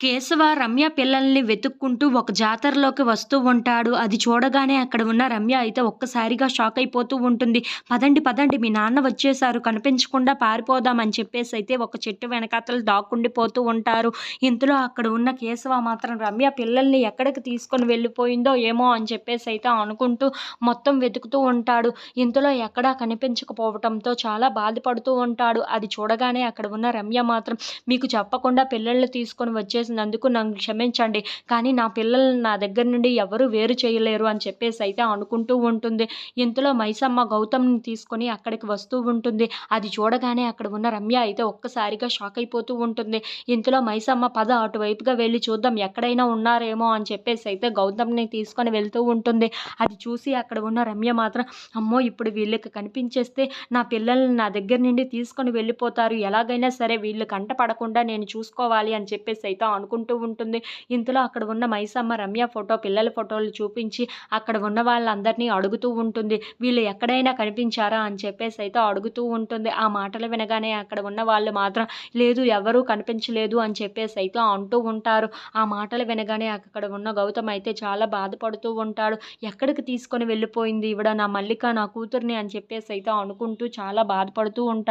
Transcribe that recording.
కేశవ రమ్య పిల్లల్ని వెతుక్కుంటూ ఒక జాతరలోకి వస్తూ ఉంటాడు. అది చూడగానే అక్కడ ఉన్న రమ్య అయితే ఒక్కసారిగా షాక్ అయిపోతూ ఉంటుంది. పదండి పదండి మీ నాన్న వచ్చేసారు కనిపించకుండా పారిపోదామని చెప్పేసి అయితే ఒక చెట్టు వెనకాతలు దాక్కుండిపోతూ ఉంటారు. ఇంతలో అక్కడ ఉన్న కేశవ మాత్రం రమ్య పిల్లల్ని ఎక్కడికి తీసుకొని వెళ్ళిపోయిందో ఏమో అని చెప్పేసి అయితే అనుకుంటూ మొత్తం వెతుకుతూ ఉంటాడు. ఇంతలో ఎక్కడా కనిపించకపోవటంతో చాలా బాధపడుతూ ఉంటాడు. అది చూడగానే అక్కడ ఉన్న రమ్య మాత్రం మీకు చెప్పకుండా పిల్లల్ని తీసుకొని వచ్చేసి చేసినందుకు నన్ను క్షమించండి. కానీ నా పిల్లల్ని నా దగ్గర నుండి ఎవరు వేరు చేయలేరు అని చెప్పేసి అయితే అనుకుంటూ ఉంటుంది. ఇంతలో మైసమ్మ గౌతమ్ని తీసుకొని అక్కడికి వస్తూ ఉంటుంది. అది చూడగానే అక్కడ ఉన్న రమ్య అయితే ఒక్కసారిగా షాక్ అయిపోతూ ఉంటుంది. ఇంతలో మైసమ్మ పద అటువైపుగా వెళ్ళి చూద్దాం ఎక్కడైనా ఉన్నారేమో అని చెప్పేసి అయితే గౌతమ్ని తీసుకొని వెళ్తూ ఉంటుంది. అది చూసి అక్కడ ఉన్న రమ్య మాత్రం అమ్మో ఇప్పుడు వీళ్ళకి కనిపించేస్తే నా పిల్లల్ని నా దగ్గర నుండి తీసుకొని వెళ్ళిపోతారు. ఎలాగైనా సరే వీళ్ళు కంట పడకుండా నేను చూసుకోవాలి అని చెప్పేసి అయితే అనుకుంటూ ఉంటుంది. ఇంతలో అక్కడ ఉన్న మైసమ్మ రమ్య ఫోటో పిల్లల ఫోటోలు చూపించి అక్కడ ఉన్న వాళ్ళందరినీ అడుగుతూ ఉంటుంది. వీళ్ళు ఎక్కడైనా కనిపించారా అని చెప్పేసి అయితే అడుగుతూ ఉంటుంది. ఆ మాటలు వినగానే అక్కడ ఉన్న వాళ్ళు మాత్రం లేదు ఎవరూ కనిపించలేదు అని చెప్పేసి అయితే అంటూ ఉంటారు. ఆ మాటలు వినగానే అక్కడ ఉన్న గౌతమ్ అయితే చాలా బాధపడుతూ ఉంటాడు. ఎక్కడికి తీసుకొని వెళ్ళిపోయింది? ఇవిడ నా మల్లిక నా కూతుర్ని అని చెప్పేసి అయితే అనుకుంటూ చాలా బాధపడుతూ ఉంటాడు.